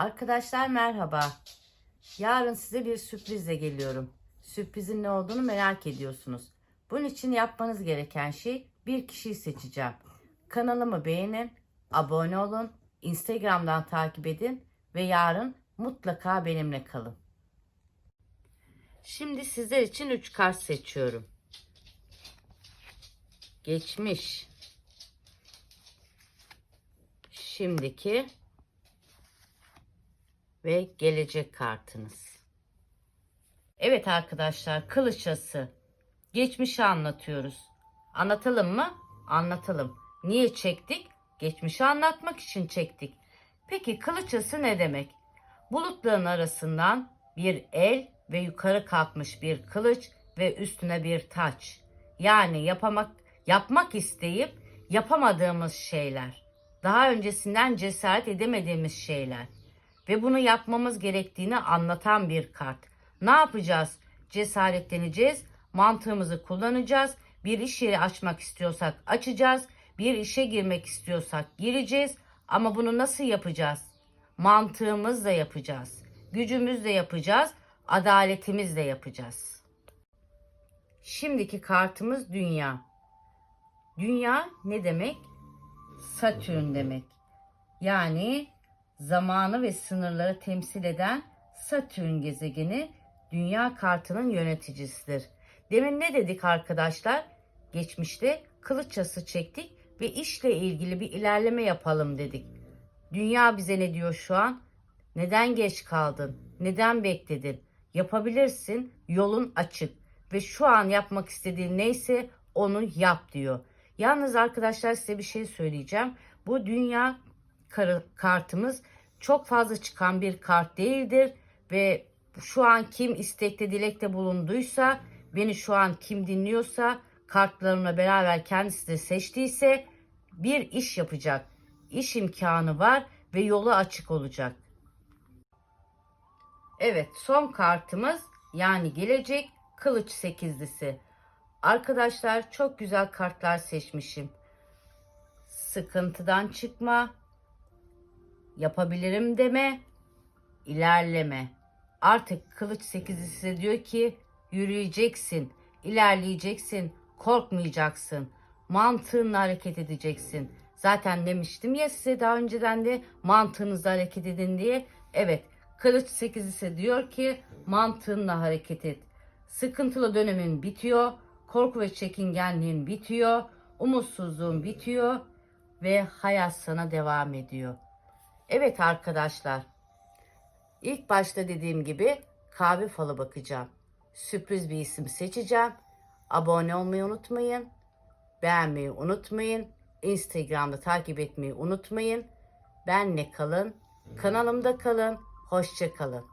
Arkadaşlar merhaba. Yarın size bir sürprizle geliyorum. Sürprizin ne olduğunu merak ediyorsunuz. Bunun için yapmanız gereken şey bir kişiyi seçeceğim. Kanalımı beğenin, abone olun, Instagram'dan takip edin ve yarın mutlaka benimle kalın. Şimdi sizler için 3 kart seçiyorum. Geçmiş. Şimdiki ve gelecek kartınız. Evet arkadaşlar kılıçası. Geçmişi anlatıyoruz. Anlatalım mı? Anlatalım. Niye çektik? Geçmişi anlatmak için çektik. Peki kılıçası ne demek? Bulutların arasından bir el ve yukarı kalkmış bir kılıç ve üstüne bir taç. Yani yapamak yapmak isteyip yapamadığımız şeyler. Daha öncesinden cesaret edemediğimiz şeyler ve bunu yapmamız gerektiğini anlatan bir kart. Ne yapacağız? Cesaretleneceğiz, mantığımızı kullanacağız. Bir iş yeri açmak istiyorsak açacağız. Bir işe girmek istiyorsak gireceğiz. Ama bunu nasıl yapacağız? Mantığımızla yapacağız. Gücümüzle yapacağız. Adaletimizle yapacağız. Şimdiki kartımız dünya. Dünya ne demek? Satürn demek. Yani zamanı ve sınırları temsil eden Satürn gezegeni dünya kartının yöneticisidir. Demin ne dedik arkadaşlar? Geçmişte kılıççası çektik ve işle ilgili bir ilerleme yapalım dedik. Dünya bize ne diyor şu an? Neden geç kaldın? Neden bekledin? Yapabilirsin, yolun açık ve şu an yapmak istediğin neyse onu yap diyor. Yalnız arkadaşlar size bir şey söyleyeceğim. Bu dünya kartımız çok fazla çıkan bir kart değildir ve şu an kim istekte dilekte bulunduysa beni şu an kim dinliyorsa kartlarımla beraber kendisi de seçtiyse bir iş yapacak. İş imkanı var ve yolu açık olacak. Evet son kartımız yani gelecek kılıç sekizlisi. Arkadaşlar çok güzel kartlar seçmişim. Sıkıntıdan çıkma, yapabilirim deme, ilerleme. Artık kılıç sekizlisi diyor ki yürüyeceksin, ilerleyeceksin, korkmayacaksın. Mantığınla hareket edeceksin. Zaten demiştim ya size daha önceden de mantığınızla hareket edin diye. Evet kılıç sekizlisi diyor ki mantığınla hareket et. Sıkıntılı dönemin bitiyor. Korku ve çekingenliğin bitiyor. Umutsuzluğun bitiyor ve hayat sana devam ediyor. Evet arkadaşlar. İlk başta dediğim gibi kahve falı bakacağım. Sürpriz bir isim seçeceğim. Abone olmayı unutmayın. Beğenmeyi unutmayın. Instagram'da takip etmeyi unutmayın. Benle kalın. Kanalımda kalın. Hoşça kalın.